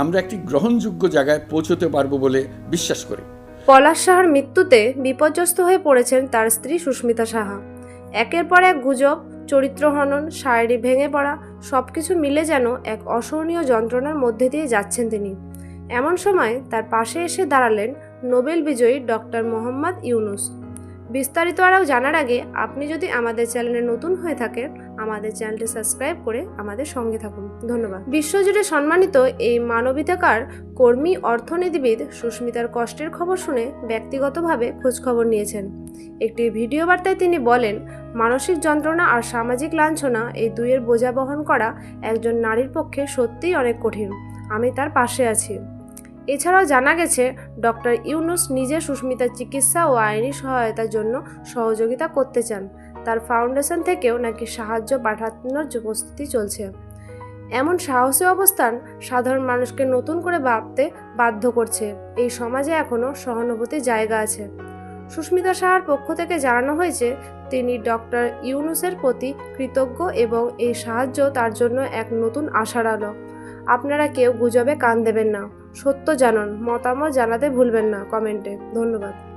আমরা একটি গ্রহণযোগ্য জায়গায় পৌঁছতে পারব বলে বিশ্বাস করি। পলাশ সাহার মৃত্যুতে বিপর্যস্ত হয়ে পড়েছেন তার স্ত্রী সুস্মিতা সাহা। একের পর এক গুজব, চরিত্র হনন শারীরিক ভেঙে পড়া, সবকিছু মিলে যেন এক অসহনীয় যন্ত্রণার মধ্যে দিয়ে যাচ্ছেন তিনি। এমন সময় তার পাশে এসে দাঁড়ালেন নোবেল বিজয়ী ডক্টর মোহাম্মদ ইউনুস। বিস্তারিত আরও জানার আগে আপনি যদি আমাদের চ্যানেলে নতুন হয়ে থাকেন, আমাদের চ্যানেলটি সাবস্ক্রাইব করে আমাদের সঙ্গে থাকুন। ধন্যবাদ। বিশ্বজুড়ে সম্মানিত এই মানবিতাকার কর্মী অর্থনীতিবিদ সুস্মিতার কষ্টের খবর শুনে ব্যক্তিগতভাবে খোঁজখবর নিয়েছেন। একটি ভিডিও বার্তায় তিনি বলেন, মানসিক যন্ত্রণা আর সামাজিক লাঞ্ছনা এই দুইয়ের বোঝা বহন করা একজন নারীর পক্ষে সত্যিই অনেক কঠিন। আমি তার পাশে আছি। এছাড়াও জানা গেছে, ডক্টর ইউনুস নিজে সুস্মিতার চিকিৎসা ও আইনি সহায়তার জন্য সহযোগিতা করতে চান। তার ফাউন্ডেশন থেকেও নাকি সাহায্য পাঠানোর প্রস্তুতি চলছে। এমন সাহসী অবস্থান সাধারণ মানুষকে নতুন করে ভাবতে বাধ্য করছে। এই সমাজে এখনও সহানুভূতির জায়গা আছে। সুস্মিতা সাহার পক্ষ থেকে জানানো হয়েছে, তিনি ডক্টর ইউনুসের প্রতি কৃতজ্ঞ এবং এই সাহায্য তার জন্য এক নতুন আশার আলো। আপনারা কেউ গুজবে কান দেবেন না। সত্য জানান মতামত জানাতে ভুলবেন না কমেন্টে। ধন্যবাদ।